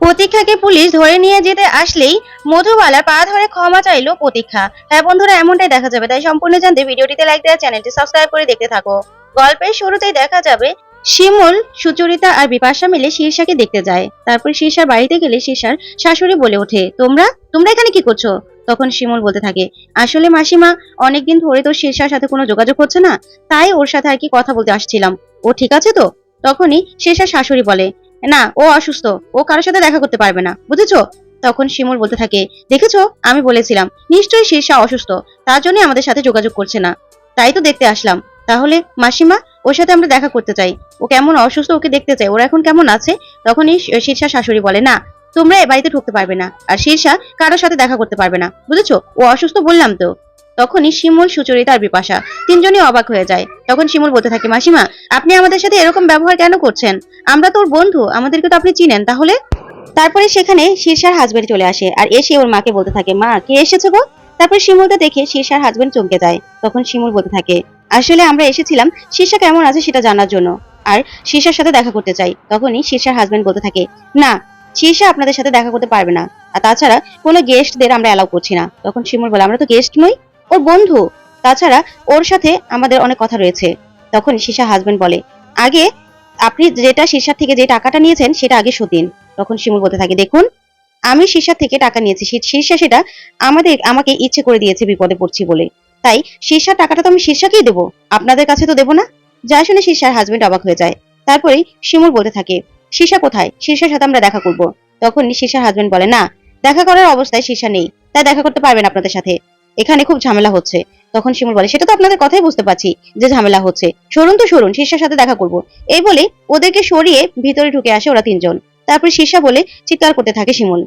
প্রতীক্ষাকে police ধরে নিয়ে যেতে আসলেই মধুবালা পা ধরে ক্ষমা চাইলো প্রতীক্ষা। হ্যাঁ বন্ধুরা, এমনটাই দেখা যাবে। তাই সম্পূর্ণ জানতে ভিডিওটিতে লাইক দেওয়া চ্যানেলটি সাবস্ক্রাইব করে দেখতে থাকো। গল্পের শুরুতেই দেখা যাবে, শিমুল, সুচরিতা আর বিপাশা মিলে শীর্ষাকে দেখতে যায়। তারপর শীর্ষার বাড়িতে গেলে শীর্ষার শাশুড়ি বলে ওঠে, তোমরা? তোমরা এখানে কি করছ? তখন শিমুল বলতে থাকে, আসলে মাসিমা, অনেকদিন ধরে তো শীর্ষার সাথে কোনো যোগাযোগ হচ্ছে না, তাই ওর সাথে আর কি কথা বলতে আসছিলাম। ও ঠিক আছে তো? তখনই শীর্ষার শাশুড়ি বলে না, ও অসুস্থ, ও কারোর সাথে দেখা করতে পারবে না, বুঝেছ? তখন শিমুল বলতে থাকে, দেখেছ? আমি বলেছিলাম, নিশ্চয়ই শীর্ষা অসুস্থ, তার জন্য আমাদের সাথে যোগাযোগ করছে না। তাই তো দেখতে আসলাম। তাহলে মাসিমা, ওর সাথে আমরা দেখা করতে চাই। ও কেমন অসুস্থ, ওকে দেখতে চাই। ওরা এখন কেমন আছে? তখনই শীর্ষা শাশুড়ি বলে, না, তোমরা এ বাড়িতে ঢুকতে পারবে না। আর শীর্ষা কারোর সাথে দেখা করতে পারবে না, বুঝেছ? ও অসুস্থ বললাম তো। তখনই শিমুল, সুচরিতা আর বিপাশা তিনজনই অবাক হয়ে যায়। তখন শিমুল বলতে থাকে, মাসিমা, আপনি আমাদের সাথে এরকম ব্যবহার কেন করছেন? আমরা তোর বন্ধু, আমাদেরকে তো আপনি চিনেন, তাহলে? তারপরে সেখানে শীর্ষার হাজবেন্ড চলে আসে আর এসে ওর মাকে বলতে থাকে, মা, কে এসেছে গো? তারপর শিমুলকে দেখে শীর্ষার হাজবেন্ড চমকে যায়। তখন শিমুল বলতে থাকে, আসলে আমরা এসেছিলাম শীর্ষা কেমন আছে সেটা জানার জন্য। আর শীর্ষার সাথে দেখা করতে চাই। তখনই শীর্ষার হাজবেন্ড বলতে থাকে, না শীর্ষা আপনাদের সাথে দেখা করতে পারবে না। আর তাছাড়া কোনো গেস্টদের আমরা অ্যালাউ করছি না। তখন শিমুল বলে, আমরা তো গেস্ট নই। ওর বন্ধু। তাছাড়া ওর সাথে আমাদের অনেক কথা রয়েছে। তখন শীর্ষা হাজবেন্ড বলে, আগে আপনি যেটা শীর্ষার থেকে যে টাকাটা নিয়েছেন, সেটা আগে শোধ তখন শিমুল বলতে থাকে, দেখুন, আমি শীর্ষার থেকে টাকা নিয়েছি। শীর্ষা সেটা আমাদের আমাকে ইচ্ছে করে দিয়েছে বিপদে পড়ছি বলে। তাই শীর্ষার টাকাটা তো আমি শীর্ষাকেই দেবো। আপনাদের কাছে তো দেবো না? যা শুনে শীর্ষার হাজবেন্ড অবাক হয়ে যায়। তারপরেই শিমুল বলতে থাকে শীর্ষা কোথায়? শীর্ষার সাথে আমরা দেখা করব। তখন শীর্ষার হাজবেন্ড বলে, না, দেখা করার অবস্থায় শীর্ষা নেই। তাই দেখা করতে পারবেন আপনাদের সাথে। এখানে খুব ঝামেলা হচ্ছে। তখন শিমুল বলে, সেটা তো আপনাদের কথাই বুঝতে পারছি যে ঝামেলা হচ্ছে। সরুন তো সরুন শীর্ষার সাথে দেখা করব। এই বলে ওদেরকে সরিয়ে ভিতরে ঢুকে আসে ওরা তিনজন। তারপরে শীর্ষা বলে, চিৎকার করতে থাকে শিমুল।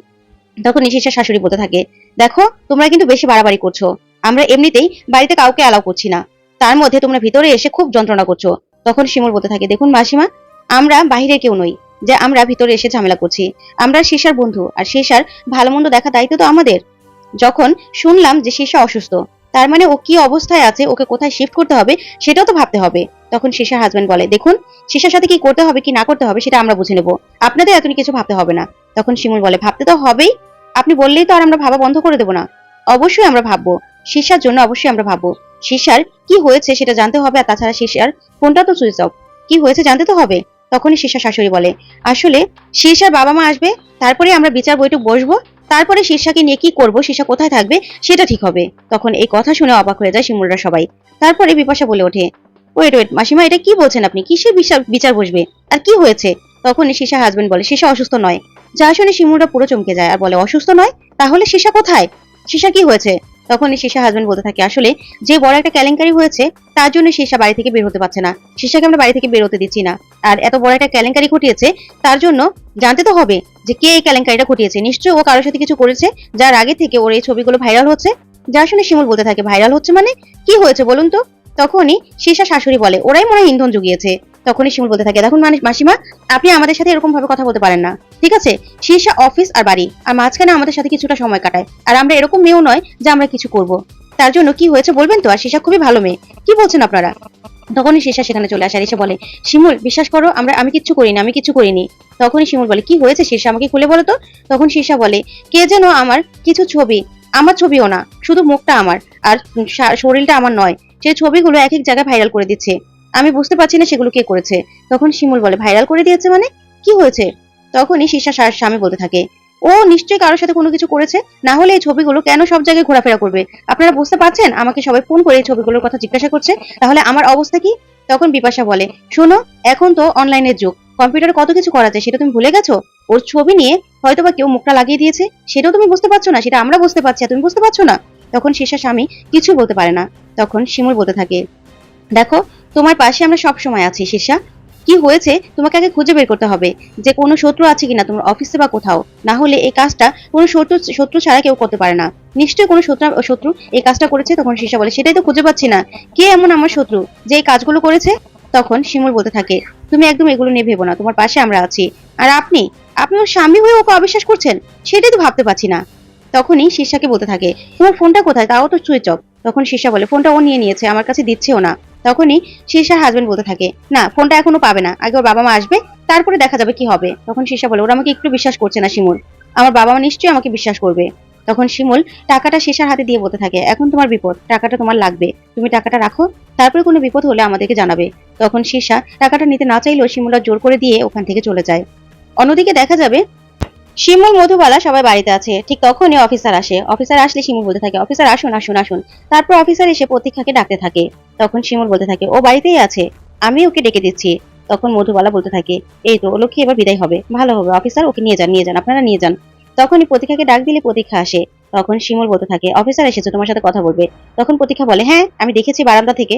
তখন শীর্ষা শাশুড়ি বলতে থাকে, দেখো, তোমরা কিন্তু বেশি বাড়াবাড়ি করছ। আমরা এমনিতেই বাড়িতে কাউকে অ্যালাউ করছি না। তার মধ্যে তোমরা ভিতরে এসে খুব যন্ত্রণা করছ। তখন শিমুল বলতে থাকে, দেখুন মাসিমা, আমরা বাহিরে কেউ নই। যে আমরা ভিতরে এসে ঝামেলা করছি। আমরা শীর্ষার বন্ধু, আর শীর্ষার ভালো মন্দ দেখা দায়িত্ব তো আমাদের। যখন শুনলাম যে শীর্ষা অসুস্থ, তার মানে ও কি অবস্থায় আছে, ওকে কোথায় শিফট করতে হবে, সেটাও তো ভাবতে হবে। তখন শীর্ষার হাজবেন্ড বলে, দেখুন শীর্ষার সাথে কি করতে হবে, কি না করতে হবে, সেটা আমরা বুঝে নেব। আপনাদের এতনি কিছু ভাবতে হবে না। তখন শিমুল বলে, ভাবতে তো হবেই। আপনি বললেই তো আর আমরা ভাবা বন্ধ করে দেবো না। অবশ্যই আমরা ভাববো। শীর্ষার জন্য অবশ্যই আমরা ভাববো। শীর্ষার কি হয়েছে সেটা জানতে হবে, আর তাছাড়া শীর্ষার ফোনটা তো সুইচ অফ কি হয়েছে জানতে তো হবে? তখনই শীর্ষা শাশুড়ি বলে, আসলে শীর্ষার বাবা মা আসবে, তারপরে আমরা বিচার বৈঠক বসবো তারপরে শীর্ষাকে নিয়ে কি করব শীর্ষা কোথায় থাকবে, সেটা ঠিক হবে। তখন এই কথা শুনে অবাক হয়ে যায় শিমুলরা সবাই। তারপরে বিপাশা বলে ওঠে, ওয়েট ওয়েট, মাসিমা, এটা কি বলছেন আপনি? কিসে বিচার বিচার বসবে? আর কি হয়েছে? তখন শীর্ষা হাজবেন্ড বলে শীর্ষা অসুস্থ নয়। যা শুনে শিমুলরা পুরো চমকে যায় আর বলে, অসুস্থ নয়? তাহলে শীর্ষা কোথায়? শীর্ষা কি হয়েছে? তখন শীর্ষা হাজবেন্ড বলতে থাকে, আসলে যে বড় একটা কেলেঙ্কারি হয়েছে, তার জন্য শীর্ষা বাড়ি থেকে বের হতে পারছে না। শীর্ষাকে আমরা বাড়ি থেকে বের হতে দিচ্ছি না। আর এত বড় একটা কেলেঙ্কারি ঘটিয়েছে, তার জন্য জানতে তো হবে যে কে এই কেলেঙ্কারিটা ঘটিয়েছে। নিশ্চয়ই ও কারোর সাথে কিছু করেছে, যার আগে থেকে ওর এই ছবিগুলো ভাইরাল হচ্ছে। যা শুনে শিমুল বলতে থাকে ভাইরাল হচ্ছে মানে? কি হয়েছে বলুন তো? তখনই শীর্ষা শাশুড়ি বলে, ওরাই মনে হয় ইন্ধন জুগিয়েছে। তখনই শিমুল বলতে থাকে, দেখুন মানে মাসিমা, আপনি আমাদের সাথে এরকম ভাবে কথা বলতে পারেন না। ঠিক আছে? শীর্ষা অফিস আর বাড়ি। আর মাঝখানে আমাদের সাথে কিছুটা সময় কাটায়। আর আমরা এরকম মেয়েও নয় যে আমরা কিছু করব। তার জন্য কি হয়েছে বলবেন তো? আর শীর্ষা খুবই ভালো মেয়ে। কি বলছেন আপনারা? তখনই শীর্ষা সেখানে চলে আসে আর এসে বলে, শিমুল, বিশ্বাস করো, আমরা, আমি কিচ্ছু করিনি, আমি কিছু করিনি। তখনই শিমুল বলে, কি হয়েছে শীর্ষা আমাকে খুলে বলো তো? তখন শীর্ষা বলে, কে যেন আমার কিছু ছবি, আমার ছবিও না, শুধু মুখটা আমার, আর শরীরটা আমার নয়। সেই ছবিগুলো এক এক জায়গায় ভাইরাল করে দিচ্ছে। আমি বুঝতে পারছি না সেগুলো কে করেছে? তখন শিমুল বলে ভাইরাল করে দিয়েছে মানে? কি হয়েছে? তখনই শীর্ষা সার স্বামী বলতে থাকে, ও নিশ্চয়ই কারোর সাথে কোনো কিছু করেছে? না হলে এই ছবিগুলো কেন সব জায়গায় ঘোরাফেরা করবে? আপনারা বুঝতে পারছেন? আমাকে সবাই ফোন করে এই ছবিগুলোর কথা জিজ্ঞাসা করছে, তাহলে আমার অবস্থা কি? তখন বিপাশা বলে, শোনো, এখন তো অনলাইনের যুগ। কম্পিউটারে কত কিছু করা যায় সেটা তুমি ভুলে গেছো? ওর ছবি নিয়ে হয়তো বা কেউ মুখটা লাগিয়ে দিয়েছে, সেটাও তুমি বুঝতে পারছ না, সেটা আমরা বুঝতে পারছি তুমি বুঝতে পারছ না? তখন শীর্ষা স্বামী কিছু বলতে পারে না। তখন শিমুল বলতে থাকে, দেখো, তোমার পাশে আমরা সব সময় আছি শীর্ষা কি হয়েছে তোমাকে আগে খুঁজে বের করতে হবে যে কোনো শত্রু আছে কিনা তোমার অফিসে বা কোথাও। না হলে এই কাজটা কোনো শত্রু শত্রু ছাড়া কেউ করতে পারে না। নিশ্চয়ই কোনো শত্রু শত্রু এই কাজটা করেছে, তখন শীর্ষা বলে, সেটাই তো খুঁজে পাচ্ছি না। কে এমন আমার শত্রু যে এই কাজগুলো করেছে? তখন শিমুল বলতে থাকে, তুমি একদম এগুলো নিয়ে ভেবো না, তোমার পাশে আমরা আছি। আর আপনি আপনি ওর স্বামী হয়ে ওকে অবিশ্বাস করছেন? সেটাই তো ভাবতে পারছি না। তখনই শীর্ষাকে বলতে থাকে, তোমার ফোনটা কোথায়? তাও তো সুইচ অফ তখন শীর্ষা বলে, ফোনটা ও নিয়ে নিয়েছে, আমার কাছে দিচ্ছেও না। তখনই শীর্ষার হাজবেন্ড বলতে থাকে, না, ফোনটা এখনও পাবে না, আগে ওর বাবা মা আসবে, তারপরে দেখা যাবে কি হবে। তখন শীর্ষা বলে, ওরা আমাকে একটু বিশ্বাস করছে না, শিমুল। আমার বাবা মা নিশ্চয়ই আমাকে বিশ্বাস করবে। তখন শিমুল টাকাটা শীর্ষার হাতে দিয়ে বলতে থাকে, এখন তোমার বিপদ, টাকাটা তোমার লাগবে, তুমি টাকাটা রাখো, তারপরে কোনো বিপদ হলে আমাদেরকে জানাবে। তখন শীর্ষা টাকাটা নিতে না চাইলেও শিমুলরা জোর করে দিয়ে ওখান থেকে চলে যায়। অন্যদিকে দেখা যাবে শিমুল মধুবালা সবাই বাড়িতে আছে। ঠিক তখনই অফিসার আসে। অফিসার আসলে শিমুল বলতে থাকে অফিসার আসুন আসুন আসুন। তারপর অফিসার এসে প্রতীক্ষাকে ডাকতে থাকে। তখন শিমুল বলতে থাকে, ও বাড়িতেই আছে। আমি ওকে ডেকে দিচ্ছি। তখন মধুবালা বলতে থাকে, এই তো, লক্ষ্মী এবার বিদায় হবে। ভালো হবে অফিসার ওকে নিয়ে যান নিয়ে যান, আপনারা নিয়ে যান। তখনই প্রতীক্ষাকে ডাক দিলে প্রতীক্ষা আসে। তখন শিমুল বলতে থাকে অফিসার এসেছে, তোমার সাথে কথা বলবে। তখন প্রতীক্ষা বলে হ্যাঁ আমি দেখেছি বারান্দা থেকে,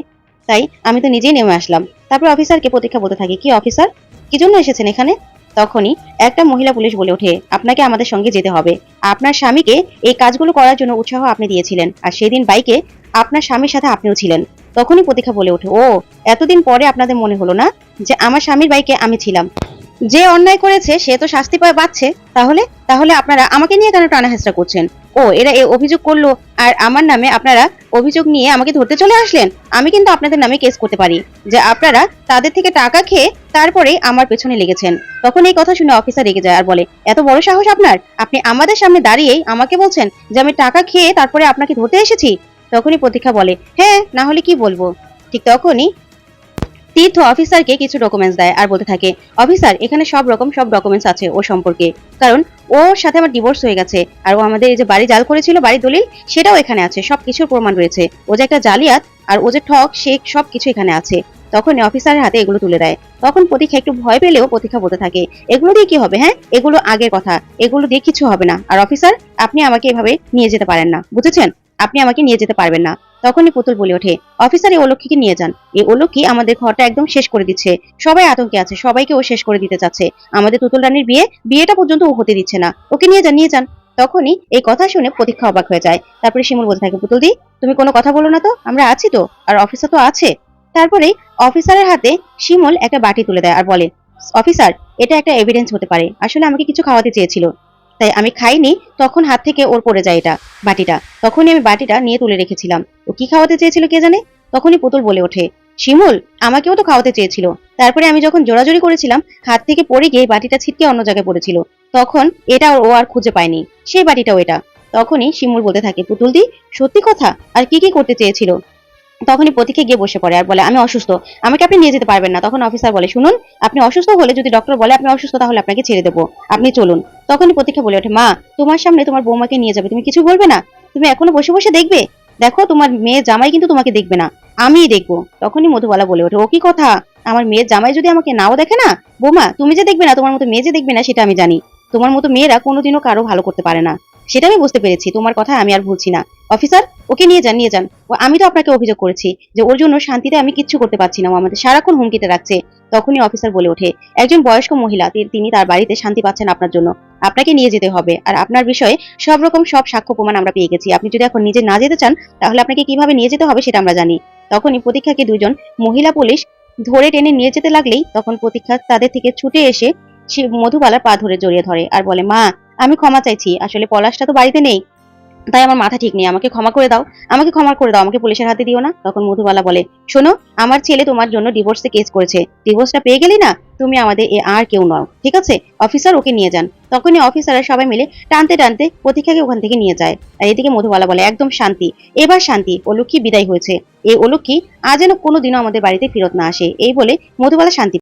তাই আমি তো নিজেই নেমে আসলাম। তারপর অফিসারকে প্রতীক্ষা বলতে থাকে, কি অফিসার কি জন্য এসেছেন এখানে? তখনই একটা মহিলা পুলিশ বলে ওঠে, আপনাকে আমাদের সঙ্গে যেতে হবে। আপনার স্বামীকে এই কাজগুলো করার জন্য উৎসাহ আপনি দিয়েছিলেন, আর সেদিন বাইকে আপনার স্বামীর সাথে আপনিও ছিলেন। তখনই প্রতীক্ষা বলে ওঠে, ও, এতদিন পরে আপনাদের মনে হলো না যে আমার স্বামীর বাইকে আমি ছিলাম? যে অন্যায় করেছে সে তো শাস্তি পায় বাচ্ছে। তাহলে তাহলে আপনারা আমাকে নিয়ে কেন টানা করছেন? ও, এরা এ অভিযোগ করল। আর আমার নামে আপনারা অভিযোগ নিয়ে আমাকে ধরতে চলে আসলেন। আমি কিন্তু আপনাদের নামে কেস করতে পারি। যে আপনারা তাদের থেকে টাকা খেয়ে তারপরে আমার পেছনে লেগেছেন। তখন এই কথা শুনে অফিসার রেগে যায় আর বলে, এত বড় সাহস আপনার? আপনি আমাদের সামনে দাঁড়িয়েই আমাকে বলছেন যে আমি টাকা খেয়ে তারপরে আপনাকে ধরতে এসেছি? তখনই প্রতীক্ষা বলে হ্যাঁ না হলে কি বলব? ঠিক তখনই তীর্থ অফিসারকে কিছু ডকুমেন্টস দেয় আর বলতে থাকে, অফিসার, এখানে সব রকম, সব ডকুমেন্টস আছে ও সম্পর্কে। কারণ ওর সাথে আমার ডিভোর্স হয়ে গেছে আর ও আমাদের এই যে বাড়ি জাল করেছিল বাড়ি দলিল, সেটাও এখানে আছে সব কিছুর প্রমাণ রয়েছে। ও যে একটা জালিয়াত আর ও যে ঠক সে সব কিছু এখানে আছে। তখন অফিসারের হাতে এগুলো তুলে দেয়। তখন প্রতীক্ষা একটু ভয় পেলেও প্রতীক্ষা বলতে থাকে, এগুলো দিয়ে কি হবে হ্যাঁ? এগুলো আগের কথা। এগুলো দিয়ে কিছু হবে না। আর অফিসার, আপনি আমাকে এভাবে নিয়ে যেতে পারেন না। বুঝেছেন? আপনি আমাকে নিয়ে যেতে পারবেন না। তখনই পুতুল বলে ওঠে, অফিসার, এই অলক্ষীকে নিয়ে যান। এই অলক্ষী আমাদের ঘরটা একদম শেষ করে দিচ্ছে। সবাই আতঙ্কে আছে, সবাইকে ও শেষ করে দিতে চাচ্ছে। আমাদের তুতুল রানীর বিয়ে, বিয়েটা পর্যন্ত ও হতে দিচ্ছে না। ওকে নিয়ে যান নিয়ে যান। তখনই এই কথা শুনে প্রতীক্ষা অবাক হয়ে যায়। তারপরে শিমুল বলতে থাকে, পুতুল দি, তুমি কোনো কথা বলো না তো, আমরা আছি তো, আর অফিসার তো আছে। তারপরে অফিসারের হাতে শিমুল একটা বাটি তুলে দেয় আর বলে, অফিসার, এটা একটা এভিডেন্স হতে পারে। আসলে আমাকে কিছু খাওয়াতে চেয়েছিল। তাই আমি খাইনি, তখন হাত থেকে ওর পড়ে যায় এটা, বাটিটা। তখনই আমি বাটিটা নিয়ে তুলে রেখেছিলাম। ও কি খাওয়াতে চেয়েছিল কে জানে? তখনই পুতুল বলে ওঠে, শিমুল, আমাকেও তো খাওয়াতে চেয়েছিল। তারপরে আমি যখন জোরাজোরি করেছিলাম, হাত থেকে পড়ে গিয়ে বাটিটা ছিটকে অন্য জায়গায় পড়েছিল। তখন এটা ও আর খুঁজে পায়নি, সেই বাটিটাও এটা। তখনই শিমুল বলতে থাকে, পুতুল দি, সত্যি কথা? আর কি কি করতে চেয়েছিল? তখনই প্রতীকে গিয়ে বসে পড়ে আর বলে, আমি অসুস্থ। আমাকে আপনি নিয়ে যেতে পারবেন না। তখন অফিসার বলে, শুনুন, আপনি অসুস্থ হলে যদি ডক্টর বলে আপনি অসুস্থ, তাহলে আপনাকে ছেড়ে দেবো। আপনি চলুন। তখনই প্রতীক্ষা বলে ওঠে, মা, তোমার সামনে তোমার বৌমাকে নিয়ে যাবে। তুমি কিছু বলবে না? তুমি এখনও বসে বসে দেখবে? দেখো, তোমার মেয়ে জামাই কিন্তু তোমাকে দেখবে না। আমিই দেখব। তখনই মধুবালা বলে ওঠে, ও কি কথা? আমার মেয়ের জামাই যদি আমাকে নাও দেখে না? বৌমা, তুমি যে দেখবে না, তোমার মতো মেয়ে যে দেখবে না, সেটা আমি জানি। তোমার মতো মেয়েরা কোনোদিনও কারও ভালো করতে পারে না। সেটা আমি বুঝতে পেরেছি, তোমার কথা আমি আর ভুলছি না। অফিসার, ওকে নিয়ে যান নিয়ে যান। ও, আমি তো আপনাকে অভিযোগ করেছি যে ওর জন্য শান্তিতে আমি কিচ্ছু করতে পারছি না। ও আমাদের সারাক্ষণ হুমকিতে রাখছে। তখনই অফিসার বলে ওঠে, একজন বয়স্ক মহিলা তিনি তার বাড়িতে শান্তি পাচ্ছেন আপনার জন্য। আপনাকে নিয়ে যেতে হবে। আর আপনার বিষয়ে সব রকম সব সাক্ষ্য প্রমাণ আমরা পেয়ে গেছি। আপনি যদি এখন নিজে না যেতে চান, তাহলে আপনাকে কীভাবে নিয়ে যেতে হবে সেটা আমরা জানি। তখনই প্রতীক্ষাকে দুজন মহিলা পুলিশ ধরে টেনে নিয়ে যেতে লাগলেই তখন প্রতীক্ষা তাদের থেকে ছুটে এসে মধুবালার পা ধরে জড়িয়ে ধরে আর বলে, মা, আমি ক্ষমা চাইছি। আসলে পলাশটা তো বাড়িতে নেই। তাই আমার মাথা ঠিক নেই। আমাকে ক্ষমা করে দাও। আমাকে ক্ষমা করে দাও। আমাকে পুলিশের হাতে দিও না? তখন মধুবালা বলে, শোনো, আমার ছেলে তোমার জন্য ডিভোর্সে কেস করেছে। ডিভোর্সটা পেয়ে গেলি না? তুমি আমাদের এ আর কেউ নও। ঠিক আছে? অফিসার ওকে নিয়ে যান। তখনই অফিসাররা সবাই মিলে টানতে টানতে প্রতীক্ষাকে ওখান থেকে নিয়ে যায়। আর এদিকে মধুবালা বলে, একদম শান্তি। এবার শান্তি। অলক্ষী বিদায় হয়েছে। এই অলক্ষী আজ যেন কোনোদিনও আমাদের বাড়িতে ফেরত না আসে। এই বলে মধুবালা শান্তি